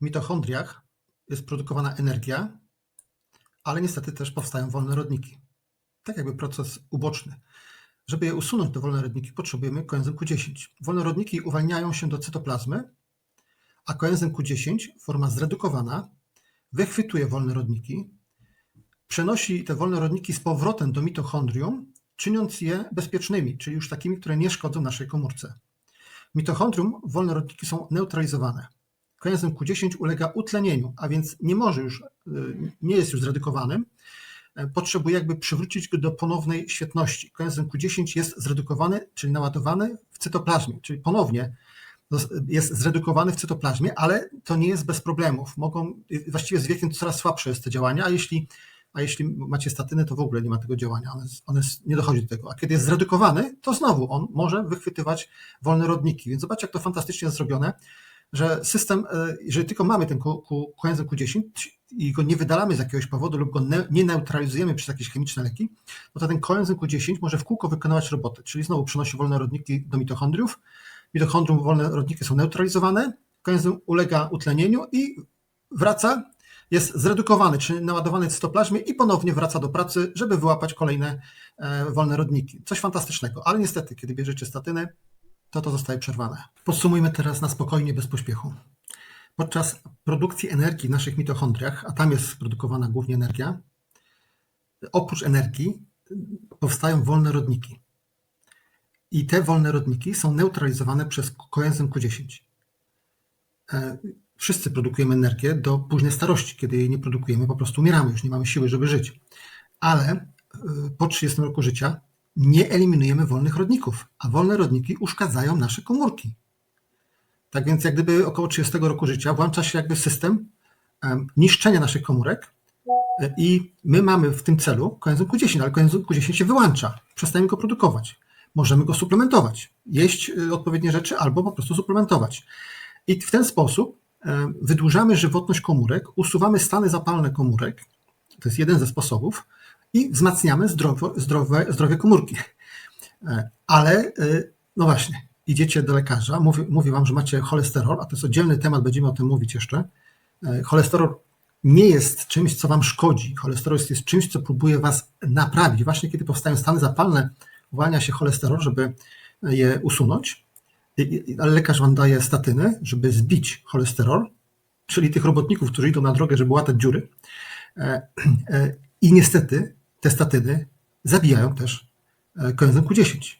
W mitochondriach jest produkowana energia, ale niestety też powstają wolne rodniki. Tak jakby proces uboczny. Żeby je usunąć, te wolne rodniki, potrzebujemy koenzym Q10. Wolne rodniki uwalniają się do cytoplazmy, a koenzym Q10, forma zredukowana, wychwytuje wolne rodniki, przenosi te wolne rodniki z powrotem do mitochondrium, czyniąc je bezpiecznymi, czyli już takimi, które nie szkodzą naszej komórce. W mitochondrium wolne rodniki są neutralizowane. Koenzym Q10 ulega utlenieniu, a więc nie może już, y, nie jest już zredukowanym, e, potrzebuje jakby przywrócić go do ponownej świetności. Koenzym Q10 jest zredukowany, czyli naładowany w cytoplazmie, czyli ponownie jest zredukowany w cytoplazmie, ale to nie jest bez problemów. Mogą, właściwie z wiekiem coraz słabsze jest to działanie, a jeśli, a jeśli macie statyny, to w ogóle nie ma tego działania, one, one nie dochodzi do tego. A kiedy jest zredukowany, to znowu on może wychwytywać wolne rodniki. Więc zobaczcie, jak to fantastycznie jest zrobione, że system, e, jeżeli tylko mamy ten koenzym Q10 i go nie wydalamy z jakiegoś powodu lub go nie neutralizujemy przez jakieś chemiczne leki, no to ten koenzym Q10 może w kółko wykonywać roboty, czyli znowu przenosi wolne rodniki do mitochondriów, mitochondrium wolne rodniki są neutralizowane, koenzym ulega utlenieniu i wraca, jest zredukowany, czy naładowany cytoplazmie i ponownie wraca do pracy, żeby wyłapać kolejne e, wolne rodniki. Coś fantastycznego, ale niestety, kiedy bierzecie statyny, to to zostaje przerwane. Podsumujmy teraz na spokojnie, bez pośpiechu. Podczas produkcji energii w naszych mitochondriach, a tam jest produkowana głównie energia, oprócz energii powstają wolne rodniki. I te wolne rodniki są neutralizowane przez koenzym Q10. E, wszyscy produkujemy energię do późnej starości. Kiedy jej nie produkujemy, po prostu umieramy, już nie mamy siły, żeby żyć. Ale e, po 30 roku życia nie eliminujemy wolnych rodników, a wolne rodniki uszkadzają nasze komórki. Tak więc, jak gdyby około 30 roku życia włącza się jakby system niszczenia naszych komórek e, i my mamy w tym celu koenzym Q10, ale koenzym Q10 się wyłącza, przestajemy go produkować. Możemy go suplementować, jeść e, odpowiednie rzeczy albo po prostu suplementować. I w ten sposób wydłużamy żywotność komórek, usuwamy stany zapalne komórek, to jest jeden ze sposobów, i wzmacniamy zdrowo, zdrowe, zdrowie komórki. E, ale, e, no właśnie, idziecie do lekarza, mówi, mówi wam, że macie cholesterol, a to jest oddzielny temat, będziemy o tym mówić jeszcze. E, cholesterol nie jest czymś, co wam szkodzi. Cholesterol jest, jest czymś, co próbuje was naprawić. Właśnie kiedy powstają stany zapalne, uwalnia się cholesterol, żeby je usunąć, ale lekarz wam daje statyny, żeby zbić cholesterol, czyli tych robotników, którzy idą na drogę, żeby łatać dziury. I niestety te statyny zabijają też koenzym Q10.